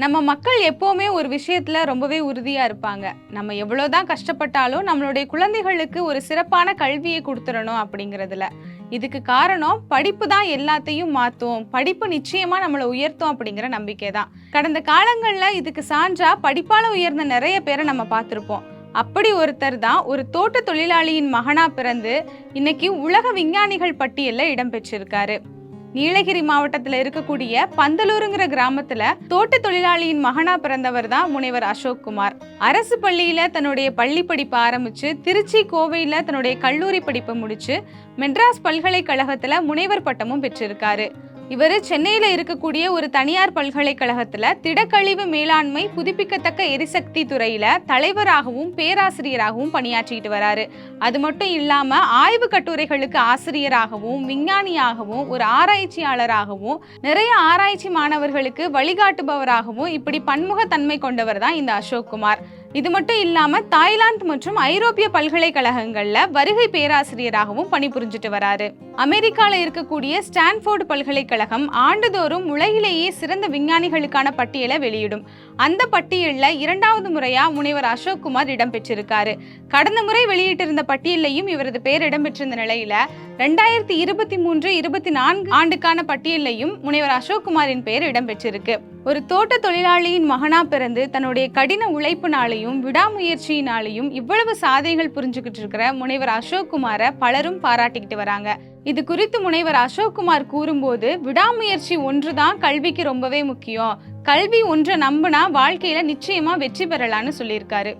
நம்ம மக்கள் எப்போவுமே ஒரு விஷயத்துல ரொம்பவே உறுதியா இருப்பாங்க. நம்ம எவ்வளவுதான் கஷ்டப்பட்டாலும் நம்மளுடைய குழந்தைகளுக்கு ஒரு சிறப்பான கல்வியை கொடுத்துடணும் அப்படிங்கிறதுல. இதுக்கு காரணம் படிப்பு தான் எல்லாத்தையும் மாற்றும் படிப்பு நிச்சயமா நம்மளை உயர்த்தும் அப்படிங்கிற நம்பிக்கை தான் கடந்த காலங்களில் இதுக்கு சான்றா படிப்பால உயர்ந்த நிறைய பேரை நம்ம பார்த்துருப்போம். அப்படி ஒருத்தர் தான் ஒரு தோட்ட தொழிலாளியின் மகனா பிறந்து இன்னைக்கு உலக விஞ்ஞானிகள் பட்டியலில் இடம்பெற்றிருக்காரு நீலகிரி மாவட்டத்துல இருக்கக்கூடிய பந்தலூருங்கிற கிராமத்துல தோட்ட தொழிலாளியின் மகனா பிறந்தவர் தான் முனைவர் அசோக் குமார். அரசு பள்ளியில தன்னுடைய பள்ளி படிப்பு ஆரம்பிச்சு திருச்சி கோவையில தன்னுடைய கல்லூரி படிப்பை முடிச்சு மெட்ராஸ் பல்கலைக்கழகத்துல முனைவர் பட்டமும் பெற்றிருக்காரு. இவர் சென்னையில் இருக்கக்கூடிய ஒரு தனியார் பல்கலைக்கழகத்தில் திடக்கழிவு மேலாண்மை புதுப்பிக்கத்தக்க எரிசக்தி துறையில் தலைவராகவும் பேராசிரியராகவும் பணியாற்றிட்டு வராரு. அது மட்டும் இல்லாமல் ஆய்வு கட்டுரைகளுக்கு ஆசிரியராகவும் விஞ்ஞானியாகவும் ஒரு ஆராய்ச்சியாளராகவும் நிறைய ஆராய்ச்சி மாணவர்களுக்கு வழிகாட்டுபவராகவும் இப்படி பன்முகத்தன்மை கொண்டவர் தான் இந்த அசோக் குமார் இது மட்டும் இல்லாமல் தாய்லாந்து மற்றும் ஐரோப்பிய பல்கலைக்கழகங்களில் வருகை பேராசிரியராகவும் பணிபுரிஞ்சிட்டு வராரு. அமெரிக்காவில் இருக்கக்கூடிய ஸ்டான்ஃபோர்டு பல்கலைக்கழகம் ஆண்டுதோறும் உலகிலேயே சிறந்த விஞ்ஞானிகளுக்கான பட்டியலை வெளியிடும். அந்த பட்டியலில் இரண்டாவது முறையா முனைவர் அசோக் குமார் இடம்பெற்றிருக்காரு. கடந்த முறை வெளியிட்டிருந்த பட்டியலையும் இவரது பேர் இடம்பெற்றிருந்த நிலையில ரெண்டாயிரத்தி இருபத்தி மூன்று இருபத்தி நான்கு ஆண்டுக்கான பட்டியலையும் முனைவர் அசோக் குமாரின் பெயர் இடம்பெற்றிருக்கு. ஒரு தோட்ட தொழிலாளியின் மகனா பிறந்து தன்னுடைய கடின உழைப்பினாலையும் விடாமுயற்சியினாலையும் இவ்வளவு சாதனைகள் புரிஞ்சுக்கிட்டு இருக்கிற முனைவர் அசோக்குமாரை பலரும் பாராட்டிக்கிட்டு வராங்க. இது குறித்து முனைவர் அசோக்குமார் கூறும்போது விடாமுயற்சி ஒன்றுதான் கல்விக்கு ரொம்பவே முக்கியம். கல்வி ஒன்றை நம்பினா வாழ்க்கையில நிச்சயமா வெற்றி பெறலாம்னு சொல்லியிருக்காரு.